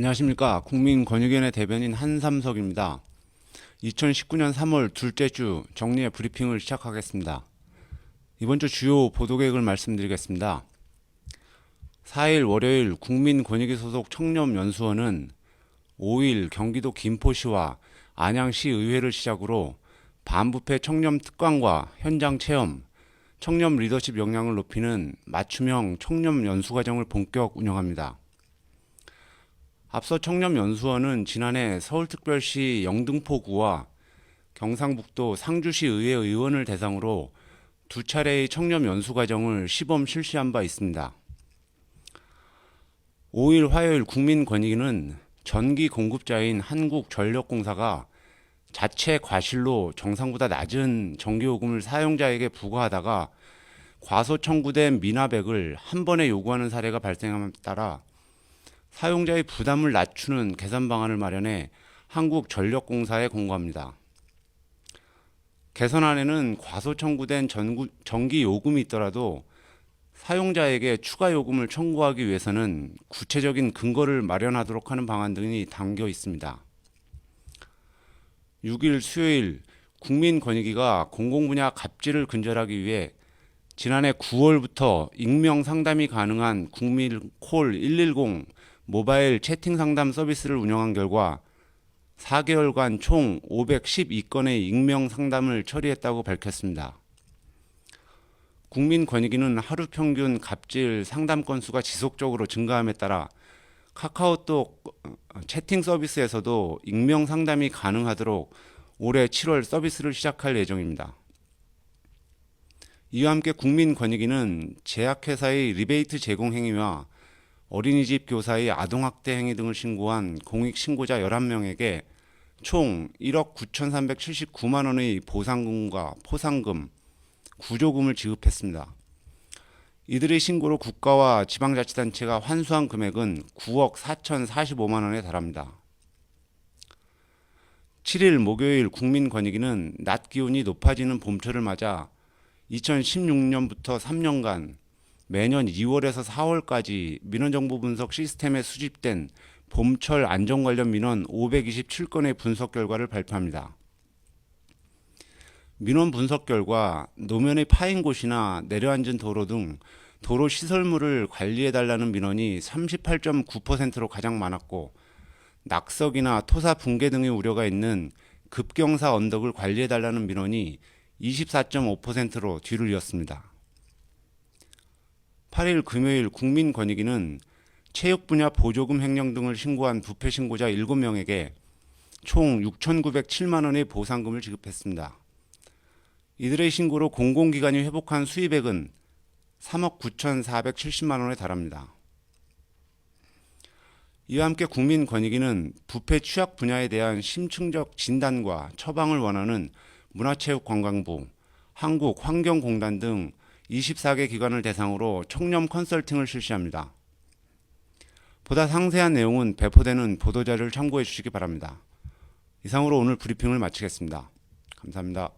안녕하십니까. 국민권익위원회 대변인 한삼석입니다. 2019년 3월 둘째 주 정리의 브리핑을 시작하겠습니다. 이번 주 주요 보도 계획을 말씀드리겠습니다. 4일 월요일 국민권익위 소속 청렴연수원은 5일 경기도 김포시와 안양시 의회를 시작으로 반부패 청렴 특강과 현장 체험, 청렴 리더십 역량을 높이는 맞춤형 청렴 연수 과정을 본격 운영합니다. 앞서 청렴연수원은 지난해 서울특별시 영등포구와 경상북도 상주시 의회 의원을 대상으로 두 차례의 청렴 연수 과정을 시범 실시한 바 있습니다. 5일 화요일 국민권익위는 전기 공급자인 한국전력공사가 자체 과실로 정상보다 낮은 전기요금을 사용자에게 부과하다가 과소 청구된 미납액을 한 번에 요구하는 사례가 발생함에 따라 사용자의 부담을 낮추는 개선 방안을 마련해 한국전력공사에 공고합니다. 개선안에는 과소 청구된 전구, 전기 요금이 있더라도 사용자에게 추가 요금을 청구하기 위해서는 구체적인 근거를 마련하도록 하는 방안 등이 담겨 있습니다. 6일 수요일 국민권익위가 공공분야 갑질을 근절하기 위해 지난해 9월부터 익명 상담이 가능한 국민콜 110 모바일 채팅 상담 서비스를 운영한 결과 4개월간 총 512건의 익명 상담을 처리했다고 밝혔습니다. 국민권익위는 하루 평균 갑질 상담 건수가 지속적으로 증가함에 따라 카카오톡 채팅 서비스에서도 익명 상담이 가능하도록 올해 7월 서비스를 시작할 예정입니다. 이와 함께 국민권익위는 제약회사의 리베이트 제공 행위와 어린이집 교사의 아동학대 행위 등을 신고한 공익신고자 11명에게 총 1억 9,379만 원의 보상금과 포상금, 구조금을 지급했습니다. 이들의 신고로 국가와 지방자치단체가 환수한 금액은 9억 4,045만 원에 달합니다. 7일 목요일 국민권익위는 낮 기온이 높아지는 봄철을 맞아 2016년부터 3년간 매년 2월에서 4월까지 민원정보 분석 시스템에 수집된 봄철 안전 관련 민원 527건의 분석 결과를 발표합니다. 민원 분석 결과 노면의 파인 곳이나 내려앉은 도로 등 도로 시설물을 관리해 달라는 민원이 38.9%로 가장 많았고 낙석이나 토사 붕괴 등의 우려가 있는 급경사 언덕을 관리해 달라는 민원이 24.5%로 뒤를 이었습니다. 8일 금요일 국민권익위는 체육 분야 보조금 횡령 등을 신고한 부패 신고자 7명에게 총 6,907만 원의 보상금을 지급했습니다. 이들의 신고로 공공기관이 회복한 수입액은 3억 9,470만 원에 달합니다. 이와 함께 국민권익위는 부패 취약 분야에 대한 심층적 진단과 처방을 원하는 문화체육관광부, 한국환경공단 등 24개 기관을 대상으로 청렴 컨설팅을 실시합니다. 보다 상세한 내용은 배포되는 보도자료를 참고해 주시기 바랍니다. 이상으로 오늘 브리핑을 마치겠습니다. 감사합니다.